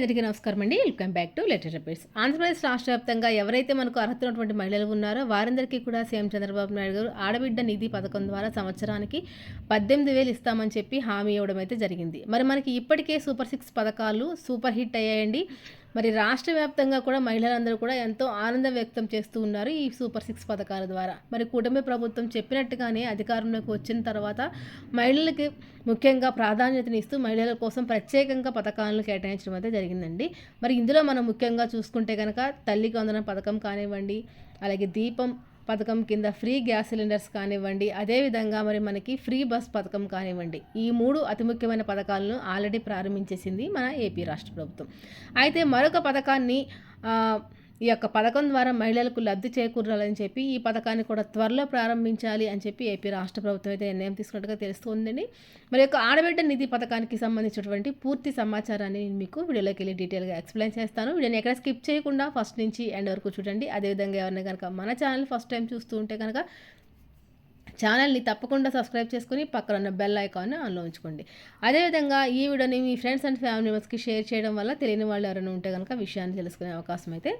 అందరికీ నమస్కారం అండి. Welcome back to letter updates Andhra Pradesh రాష్ట్ర వ్యాప్తంగా ఎవరైతే మనకు అర్హత ఉన్నటువంటి మహిళలు ఉన్నారో వారందరికీ కూడా సీఎం చంద్రబాబు నాయుడు గారు ఆడబిడ్డ నిధి పథకం ద్వారా సంవత్సరానికి పద్దెనిమిది వేలు ఇస్తామని చెప్పి హామీ ఇవ్వడం అయితే జరిగింది. మరి మనకి ఇప్పటికే సూపర్ సిక్స్ పథకాలు సూపర్ హిట్ అయ్యాయండి. మరి రాష్ట్ర వ్యాప్తంగా కూడా మహిళలందరూ కూడా ఎంతో ఆనందం వ్యక్తం చేస్తూ ఉన్నారు ఈ సూపర్ సిక్స్ పథకాల ద్వారా. మరి కుటుంబ ప్రభుత్వం చెప్పినట్టుగానే అధికారంలోకి వచ్చిన తర్వాత మహిళలకి ముఖ్యంగా ప్రాధాన్యతనిస్తూ మహిళల కోసం ప్రత్యేకంగా పథకాలను కేటాయించడం అయితే జరిగిందండి. మరి ఇందులో మనం ముఖ్యంగా చూసుకుంటే కనుక తల్లికి వందన పథకం కానివ్వండి అలాగే దీపం పథకం కింద ఫ్రీ గ్యాస్ సిలిండర్స్ కానివ్వండి అదేవిధంగా మరి మనకి ఫ్రీ బస్ పథకం కానివ్వండి. ఈ మూడు అతి ముఖ్యమైన పథకాలను ఆల్రెడీ ప్రారంభించేసింది మన ఏపీ రాష్ట్ర ప్రభుత్వం. అయితే మరొక పథకాన్ని ఈ యొక్క పథకం ద్వారా మహిళలకు లబ్ధి చేకూరాలని చెప్పి ఈ పథకాన్ని కూడా త్వరలో ప్రారంభించాలి అని చెప్పి ఏపీ రాష్ట్ర ప్రభుత్వం అయితే నిర్ణయం తీసుకున్నట్టుగా తెలుస్తుందండి. మరి యొక్క ఆడబిడ్డ నిధి పథకానికి సంబంధించినటువంటి పూర్తి సమాచారాన్ని నేను మీకు వీడియోలోకి వెళ్ళి డీటెయిల్గా ఎక్స్ప్లెయిన్ చేస్తాను. వీడియోని ఎక్కడ స్కిప్ చేయకుండా ఫస్ట్ నుంచి ఎండ్ వరకు చూడండి. అదేవిధంగా ఎవరైనా కనుక మన ఛానల్ ఫస్ట్ టైం చూస్తూ ఉంటే కనుక ఛానల్ని తప్పకుండా సబ్స్క్రైబ్ చేసుకుని పక్కన ఉన్న బెల్ ఐకాన్ని ఆన్లో ఉంచుకోండి. అదేవిధంగా ఈ వీడియోని మీ ఫ్రెండ్స్ అండ్ ఫ్యామిలీ మెంబర్స్కి షేర్ చేయడం వల్ల తెలియని వాళ్ళు ఎవరైనా ఉంటే కనుక విషయాన్ని తెలుసుకునే అవకాశం అయితే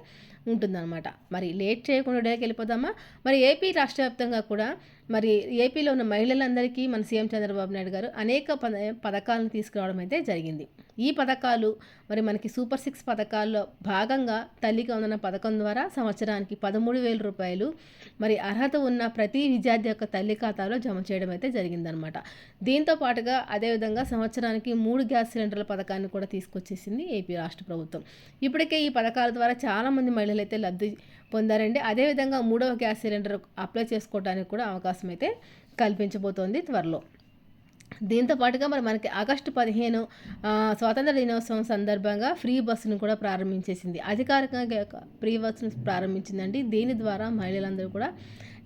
ఉంటుందన్నమాట. మరి లేట్ చేయకుండా డైరెక్ట్ వెళ్ళిపోదామా? మరి ఏపీ రాష్ట్ర వ్యాప్తంగా కూడా మరి ఏపీలో ఉన్న మహిళలందరికీ మన సీఎం చంద్రబాబు నాయుడు గారు అనేక పద పథకాలను తీసుకురావడం అయితే జరిగింది. ఈ పథకాలు మరి మనకి సూపర్ సిక్స్ పథకాల్లో భాగంగా తల్లికి వందన పథకం ద్వారా సంవత్సరానికి పదమూడు వేల రూపాయలు మరి అర్హత ఉన్న ప్రతి విద్యార్థి యొక్క తల్లి ఖాతాలో జమ చేయడం అయితే జరిగిందనమాట. దీంతో పాటుగా అదేవిధంగా సంవత్సరానికి మూడు గ్యాస్ సిలిండర్ల పథకాన్ని కూడా తీసుకొచ్చేసింది ఏపీ రాష్ట్ర ప్రభుత్వం. ఇప్పటికే ఈ పథకాల ద్వారా చాలామంది మహిళలు అయితే లబ్ధి పొందారండి. అదేవిధంగా మూడవ గ్యాస్ సిలిండర్ అప్లై చేసుకోవడానికి కూడా అవకాశం అయితే కల్పించబోతోంది త్వరలో. దీంతో పాటుగా మరి మనకి ఆగస్టు పదిహేను స్వాతంత్ర దినోత్సవం సందర్భంగా ఫ్రీ బస్సును కూడా ప్రారంభించేసింది. అధికారికంగా ఫ్రీ బస్సును ప్రారంభించిందండి. దీని ద్వారా మహిళలందరూ కూడా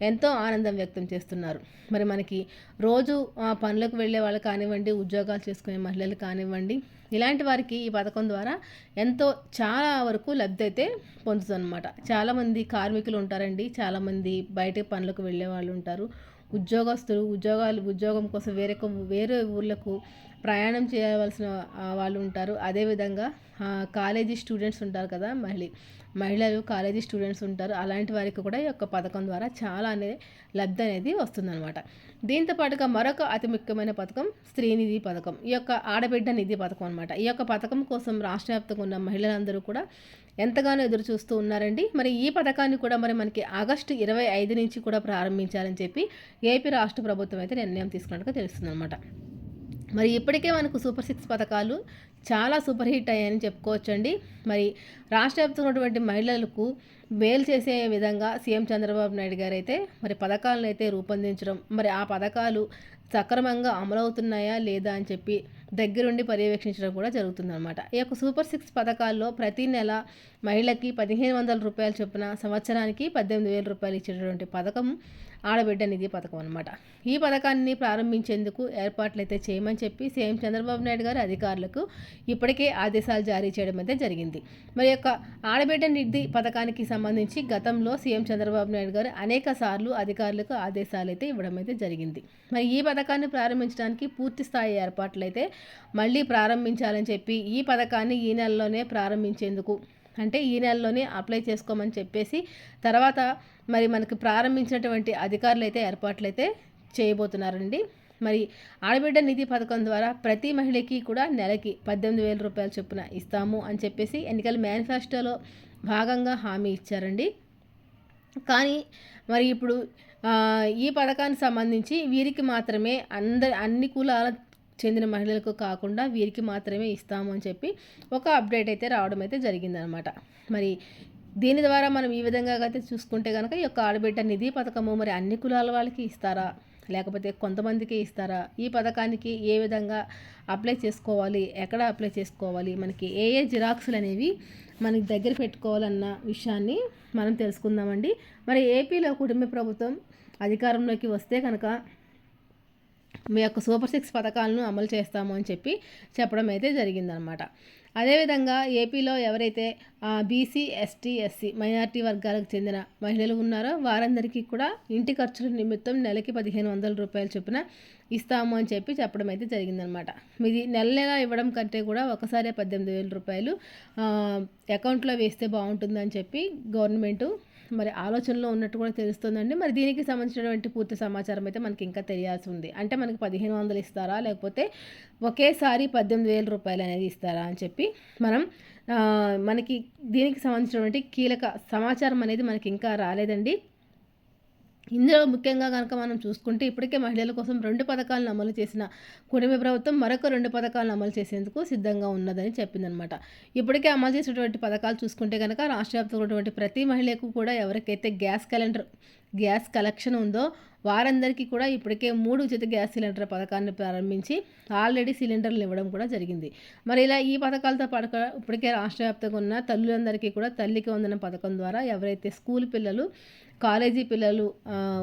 ఎంతో ఆనందం వ్యక్తం చేస్తున్నారు. మరి మనకి రోజు పనులకు వెళ్ళే వాళ్ళు కానివ్వండి ఉద్యోగాలు చేసుకునే మహిళలు కానివ్వండి ఇలాంటి వారికి ఈ పథకం ద్వారా ఎంతో చాలా వరకు లబ్ధి అయితే పొందుతుందన్నమాట. చాలామంది కార్మికులు ఉంటారండి. చాలామంది బయట పనులకు వెళ్ళే వాళ్ళు ఉంటారు. ఉద్యోగస్తులు ఉద్యోగాలు ఉద్యోగం కోసం వేరే వేరే ఊర్లకు ప్రయాణం చేయవలసిన వాళ్ళు ఉంటారు. అదేవిధంగా కాలేజీ స్టూడెంట్స్ ఉంటారు కదా మహిళ. మహిళలు కాలేజీ స్టూడెంట్స్ ఉంటారు. అలాంటి వారికి కూడా ఈ యొక్క పథకం ద్వారా చాలా అనేది లబ్ధి అనేది వస్తుందన్నమాట. దీంతో పాటుగా మరొక అతి ముఖ్యమైన పథకం స్త్రీనిధి పథకం. ఈ యొక్క ఆడబిడ్డ నిధి పథకం అనమాట ఈ యొక్క పథకం కోసం రాష్ట్ర వ్యాప్తంగా ఉన్న మహిళలందరూ కూడా ఎంతగానో ఎదురు చూస్తూ ఉన్నారండి. మరి ఈ పథకాన్ని కూడా మరి మనకి ఆగస్టు ఇరవై ఐదు నుంచి కూడా ప్రారంభించాలని చెప్పి ఏపీ రాష్ట్ర ప్రభుత్వం అయితే నిర్ణయం తీసుకున్నట్టుగా తెలుస్తుందన్నమాట. మరి ఇప్పటికే మనకు సూపర్ సిక్స్ పథకాలు చాలా సూపర్ హిట్ అయ్యాయని చెప్పుకోవచ్చండి. మరి రాష్ట్ర వ్యాప్తంగా ఉన్నటువంటి మహిళలకు మేలు చేసే విధంగా సీఎం చంద్రబాబు నాయుడు గారు అయితే మరి పథకాలను అయితే రూపొందించడం మరి ఆ పథకాలు సక్రమంగా అమలవుతున్నాయా లేదా అని చెప్పి దగ్గరుండి పర్యవేక్షించడం కూడా జరుగుతుందన్నమాట. ఈ యొక్క సూపర్ సిక్స్ పథకాల్లో ప్రతి నెల మహిళకి పదిహేను వందల రూపాయలు చొప్పున సంవత్సరానికి పద్దెనిమిది వేల రూపాయలు ఇచ్చేటటువంటి పథకం ఆడబిడ్డ నిధి పథకం అనమాట ఈ పథకాన్ని ప్రారంభించేందుకు ఏర్పాట్లు అయితే చేయమని చెప్పి సీఎం చంద్రబాబు నాయుడు గారు అధికారులకు ఇప్పటికే ఆదేశాలు జారీ చేయడం అయితే జరిగింది. మరి యొక్క ఆడబిడ్డ నిధి పథకానికి సంబంధించి గతంలో సీఎం చంద్రబాబు నాయుడు గారు అనేక సార్లు అధికారులకు ఆదేశాలు అయితే ఇవ్వడం అయితే జరిగింది. మరి ఈ పథకాన్ని ప్రారంభించడానికి పూర్తి స్థాయి ఏర్పాట్లు అయితే మళ్ళీ ప్రారంభించాలని చెప్పి ఈ పథకాన్ని ఈ నెలలోనే ప్రారంభించేందుకు. అంటే ఈ నెలలోనే అప్లై చేసుకోమని చెప్పేసి తర్వాత మరి మనకు ప్రారంభించినటువంటి అధికారులు అయితే ఏర్పాట్లు అయితే చేయబోతున్నారండి. మరి ఆడబిడ్డ నిధి పథకం ద్వారా ప్రతి మహిళకి కూడా నెలకి పద్దెనిమిది వేల రూపాయల చొప్పున ఇస్తాము అని చెప్పేసి ఎన్నికల మేనిఫెస్టోలో భాగంగా హామీ ఇచ్చారండి. కానీ మరి ఇప్పుడు ఈ పథకానికి సంబంధించి వీరికి మాత్రమే అందరి అన్ని కులాల చెందిన మహిళలకు కాకుండా వీరికి మాత్రమే ఇస్తాము అని చెప్పి ఒక అప్డేట్ అయితే రావడం అయితే జరిగిందనమాట. మరి దీని ద్వారా మనం ఈ విధంగా అయితే చూసుకుంటే కనుక ఈ యొక్క ఆడబిడ్డ నిధి పథకము మరి అన్ని కులాల వాళ్ళకి ఇస్తారా? లేకపోతే కొంతమందికి ఇస్తారా? ఈ పథకానికి ఏ విధంగా అప్లై చేసుకోవాలి? ఎక్కడ అప్లై చేసుకోవాలి? మనకి ఏ ఏ జిరాక్స్లు అనేవి మనకి దగ్గర పెట్టుకోవాలన్న విషయాన్ని మనం తెలుసుకుందామండి. మరి ఏపీలో కుటుంబ ప్రభుత్వం అధికారంలోకి వస్తే కనుక మీ యొక్క సూపర్ సిక్స్ పథకాలను అమలు చేస్తాము అని చెప్పి చెప్పడం అయితే జరిగిందనమాట. అదేవిధంగా ఏపీలో ఎవరైతే బీసీ ఎస్టీ ఎస్సీ మైనార్టీ వర్గాలకు చెందిన మహిళలు ఉన్నారో వారందరికీ కూడా ఇంటి ఖర్చుల నిమిత్తం నెలకి పదిహేను వందల రూపాయలు చొప్పున ఇస్తాము అని చెప్పి చెప్పడం అయితే జరిగిందనమాట. మీది నెల నెల ఇవ్వడం కంటే కూడా ఒకసారి పద్దెనిమిది వేల రూపాయలు అకౌంట్లో వేస్తే బాగుంటుందని చెప్పి గవర్నమెంటు మరి ఆలోచనలో ఉన్నట్టు కూడా తెలుస్తుందండి. మరి దీనికి సంబంధించినటువంటి పూర్తి సమాచారం అయితే మనకి ఇంకా తెలియాల్సి ఉంది. అంటే మనకి పదిహేను వందలు ఇస్తారా? లేకపోతే ఒకేసారి పద్దెనిమిది వేల రూపాయలు అనేది ఇస్తారా అని చెప్పి మనం మనకి దీనికి సంబంధించినటువంటి కీలక సమాచారం అనేది మనకి ఇంకా రాలేదండి. ఇందులో ముఖ్యంగా కనుక మనం చూసుకుంటే ఇప్పటికే మహిళల కోసం రెండు పథకాలను అమలు చేసిన కుటుంబ ప్రభుత్వం మరొక రెండు పథకాలను అమలు చేసేందుకు సిద్ధంగా ఉన్నదని చెప్పిందనమాట. ఇప్పటికే అమలు చేసినటువంటి పథకాలు చూసుకుంటే కనుక రాష్ట్ర వ్యాప్తంగా ప్రతి మహిళకు కూడా ఎవరికైతే గ్యాస్ క్యాలెండర్ గ్యాస్ కలెక్షన్ ఉందో వారందరికీ కూడా ఇప్పటికే మూడు ఉచిత గ్యాస్ సిలిండర్ పథకాన్ని ప్రారంభించి ఆల్రెడీ సిలిండర్లు ఇవ్వడం కూడా జరిగింది. మరి ఇలా ఈ పథకాలతో పాటు ఇప్పటికే రాష్ట్ర వ్యాప్తంగా ఉన్న తల్లులందరికీ కూడా తల్లికి వందన పథకం ద్వారా ఎవరైతే స్కూల్ పిల్లలు కాలేజీ పిల్లలు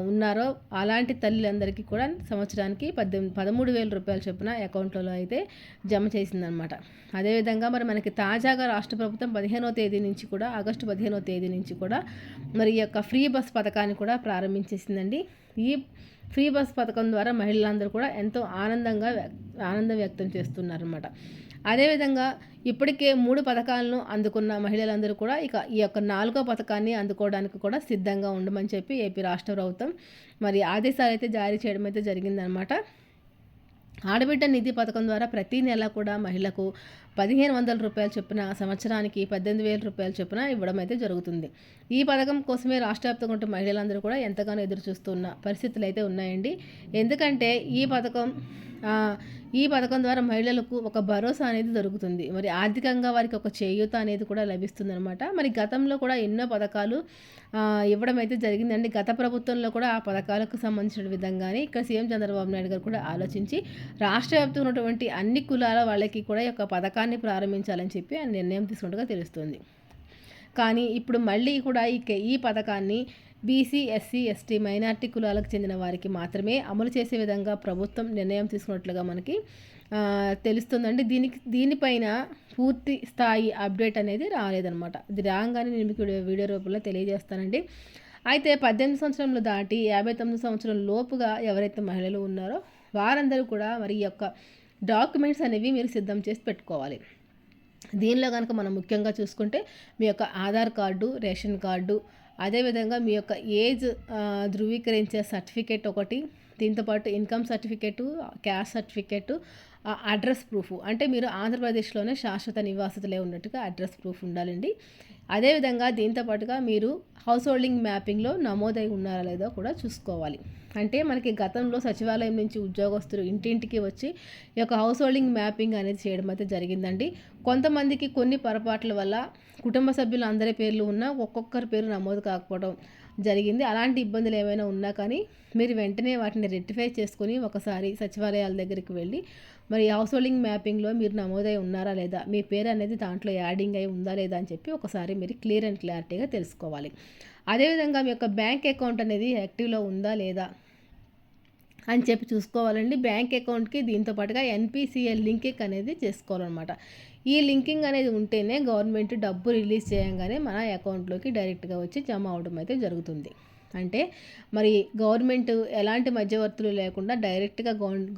ఉన్నారో అలాంటి తల్లిలందరికీ కూడా సంవత్సరానికి పద్దెనిమిది పదమూడు వేల రూపాయల చొప్పున అకౌంట్లలో అయితే జమ చేసిందనమాట అదేవిధంగా మరి మనకి తాజాగా రాష్ట్ర ప్రభుత్వం పదిహేనో తేదీ నుంచి కూడా ఆగస్టు పదిహేనో తేదీ నుంచి కూడా మరి ఈ యొక్క ఫ్రీ బస్ పథకాన్ని కూడా ప్రారంభించేసిందండి. ఈ ఫ్రీ బస్ పథకం ద్వారా మహిళలందరూ కూడా ఎంతో ఆనందంగా ఆనందం వ్యక్తం చేస్తున్నారన్నమాట. అదేవిధంగా ఇప్పటికే మూడు పథకాలను అందుకున్న మహిళలందరూ కూడా ఇక ఈ యొక్క నాలుగో పథకాన్ని అందుకోవడానికి కూడా సిద్ధంగా ఉండమని చెప్పి ఏపీ రాష్ట్ర ప్రభుత్వం మరి ఆదేశాలు అయితే జారీ చేయడం అయితే జరిగిందనమాట ఆడబిడ్డ నిధి పథకం ద్వారా ప్రతి నెల కూడా మహిళకు పదిహేను వందల రూపాయల చొప్పున సంవత్సరానికి పద్దెనిమిది వేల రూపాయల చొప్పున ఇవ్వడం అయితే జరుగుతుంది. ఈ పథకం కోసమే రాష్ట్ర వ్యాప్తంగా ఉంటే మహిళలందరూ కూడా ఎంతగానో ఎదురు చూస్తున్న పరిస్థితులు అయితే ఉన్నాయండి. ఎందుకంటే ఈ పథకం ఈ పథకం ద్వారా మహిళలకు ఒక భరోసా అనేది దొరుకుతుంది. మరి ఆర్థికంగా వారికి ఒక చేయూత అనేది కూడా లభిస్తుందనమాట మరి గతంలో కూడా ఎన్నో పథకాలు ఇవ్వడం అయితే జరిగిందండి. గత ప్రభుత్వంలో కూడా ఆ పథకాలకు సంబంధించిన విధంగానే ఇక్కడ సీఎం చంద్రబాబు నాయుడు గారు కూడా ఆలోచించి రాష్ట్ర వ్యాప్తంగా ఉన్నటువంటి అన్ని కులాల వాళ్ళకి కూడా ఈ యొక్క పథకాన్ని ప్రారంభించాలని చెప్పి ఆయన నిర్ణయం తీసుకున్నట్టుగా తెలుస్తుంది. కానీ ఇప్పుడు మళ్ళీ కూడా ఈ ఈ పథకాన్ని బీసీ ఎస్సీ ఎస్టీ మైనార్టీ కులాలకు చెందిన వారికి మాత్రమే అమలు చేసే విధంగా ప్రభుత్వం నిర్ణయం తీసుకున్నట్లుగా మనకి తెలుస్తుందండి. దీనికి దీనిపైన పూర్తి స్థాయి అప్డేట్ అనేది రాలేదనమాట ఇది రాగానే నేను మీకు వీడియో రూపంలో తెలియజేస్తానండి. అయితే పద్దెనిమిది సంవత్సరంలో దాటి యాభై తొమ్మిది సంవత్సరం లోపుగా ఎవరైతే మహిళలు ఉన్నారో వారందరూ కూడా మరి ఈ యొక్క డాక్యుమెంట్స్ అనేవి మీరు సిద్ధం చేసి పెట్టుకోవాలి. దీనిలో కనుక మనం ముఖ్యంగా చూసుకుంటే మీ యొక్క ఆధార్ కార్డు రేషన్ కార్డు అదేవిధంగా మీ యొక్క ఏజ్ ధృవీకరించే సర్టిఫికేట్ ఒకటి దీంతోపాటు income certificate caste certificate address proof అంటే మీరు ఆంధ్రప్రదేశ్లోనే శాశ్వత నివాసితులే ఉన్నట్టుగా అడ్రస్ ప్రూఫ్ ఉండాలండి. అదేవిధంగా దీంతోపాటుగా మీరు హౌస్ హోల్డింగ్ మ్యాపింగ్లో నమోదై ఉన్నారా లేదో కూడా చూసుకోవాలి. అంటే మనకి గతంలో సచివాలయం నుంచి ఉద్యోగస్తులు ఇంటింటికి వచ్చి ఈ యొక్క హౌస్ హోల్డింగ్ మ్యాపింగ్ అనేది చేయడం అయితే జరిగిందండి. కొంతమందికి కొన్ని పొరపాట్ల వల్ల కుటుంబ సభ్యులు అందరి పేర్లు ఉన్నా ఒక్కొక్కరి పేరు నమోదు కాకపోవడం జరిగింది. అలాంటి ఇబ్బందులు ఏమైనా ఉన్నా కానీ మీరు వెంటనే వాటిని రెక్టిఫై చేసుకొని ఒకసారి సచివాలయాల దగ్గరికి వెళ్ళి మరి హౌస్ హోల్డింగ్ మ్యాపింగ్లో మీరు నమోదై ఉన్నారా లేదా? మీ పేరు అనేది దాంట్లో యాడింగ్ అయి ఉందా లేదా అని చెప్పి ఒకసారి మీరు క్లియర్ అండ్ క్లారిటీగా తెలుసుకోవాలి. అదేవిధంగా మీ యొక్క బ్యాంక్ అకౌంట్ అనేది యాక్టివ్లో ఉందా లేదా అని చెప్పి చూసుకోవాలండి. బ్యాంక్ అకౌంట్కి దీంతో పాటుగా ఎన్పిసిఎల్ లింకింగ్ అనేది చేసుకోవాలన్నమాట. ఈ లింకింగ్ అనేది ఉంటేనే గవర్నమెంట్ డబ్బు రిలీజ్ చేయంగానే మన అకౌంట్లోకి డైరెక్ట్గా వచ్చి జమ అవడం అయితే జరుగుతుంది. అంటే మరి గవర్నమెంట్ ఎలాంటి మధ్యవర్తులు లేకుండా డైరెక్ట్గా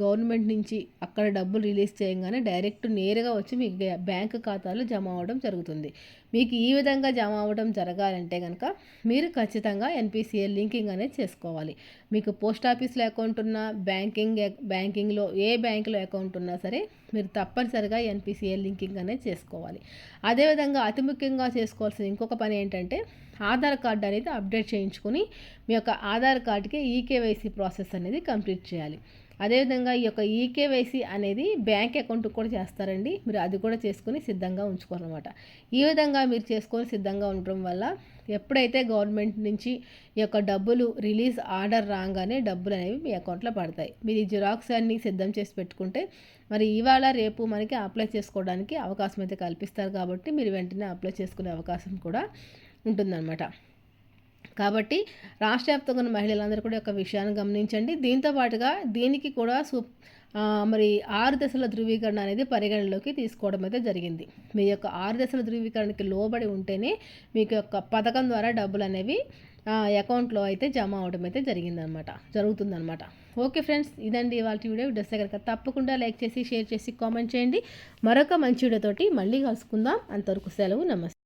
గవర్నమెంట్ నుంచి అక్కడ డబ్బులు రిలీజ్ చేయగానే డైరెక్ట్ నేరుగా వచ్చి మీకు బ్యాంక్ ఖాతాలో జమ అవ్వడం జరుగుతుంది. మీకు ఈ విధంగా జమ అవ్వడం జరగాలంటే కనుక మీరు ఖచ్చితంగా ఎన్పిసిఎల్ లింకింగ్ అనేది చేసుకోవాలి. మీకు పోస్ట్ ఆఫీస్లో అకౌంట్ ఉన్నా బ్యాంకింగ్ బ్యాంకింగ్లో ఏ బ్యాంకులో అకౌంట్ ఉన్నా సరే మీరు తప్పనిసరిగా ఎన్పిసిఎల్ లింకింగ్ అనేది చేసుకోవాలి. అదేవిధంగా అతి ముఖ్యంగా చేసుకోవాల్సిన ఇంకొక పని ఏంటంటే ఆధార్ కార్డు అనేది అప్డేట్ చేయించుకొని మీ యొక్క ఆధార్ కార్డుకి ఈకేవైసీ ప్రాసెస్ అనేది కంప్లీట్ చేయాలి. అదేవిధంగా ఈ యొక్క ఈకేవైసీ అనేది బ్యాంక్ అకౌంట్ కూడా చేస్తారండి. మీరు అది కూడా చేసుకుని సిద్ధంగా ఉంచుకోవాలన్నమాట. ఈ విధంగా మీరు చేసుకొని సిద్ధంగా ఉండటం వల్ల ఎప్పుడైతే గవర్నమెంట్ నుంచి ఈ యొక్క డబ్బులు రిలీజ్ ఆర్డర్ రాగానే డబ్బులు అనేవి మీ అకౌంట్లో పడతాయి. మీరు ఈ జిరాక్స్ అన్ని సిద్ధం చేసి పెట్టుకుంటే మరి ఇవాళ రేపు మనకి అప్లై చేసుకోవడానికి అవకాశం అయితే కల్పిస్తారు కాబట్టి మీరు వెంటనే అప్లై చేసుకునే అవకాశం కూడా ఉంటుందన్నమాట. కాబట్టి రాష్ట్ర వ్యాప్తంగా ఉన్న మహిళలందరూ కూడా ఒక విషయాన్ని గమనించండి. దీంతో పాటుగా దీనికి కూడా సు మరి ఆరు దశల ధృవీకరణ అనేది పరిగణలోకి తీసుకోవడం అయితే జరిగింది. మీ యొక్క ఆరు దశల ధృవీకరణకి లోబడి ఉంటేనే మీకు యొక్క పథకం ద్వారా డబ్బులు అనేవి అకౌంట్లో అయితే జమ అవడం అయితే జరిగిందనమాట జరుగుతుందనమాట ఓకే ఫ్రెండ్స్ ఇదండి ఇవాళ వీడియో. వీడియోస్ దగ్గర తప్పకుండా లైక్ చేసి షేర్ చేసి కామెంట్ చేయండి. మరొక మంచి వీడియోతోటి మళ్ళీ కలుసుకుందాం. అంతవరకు సెలవు నమస్తే.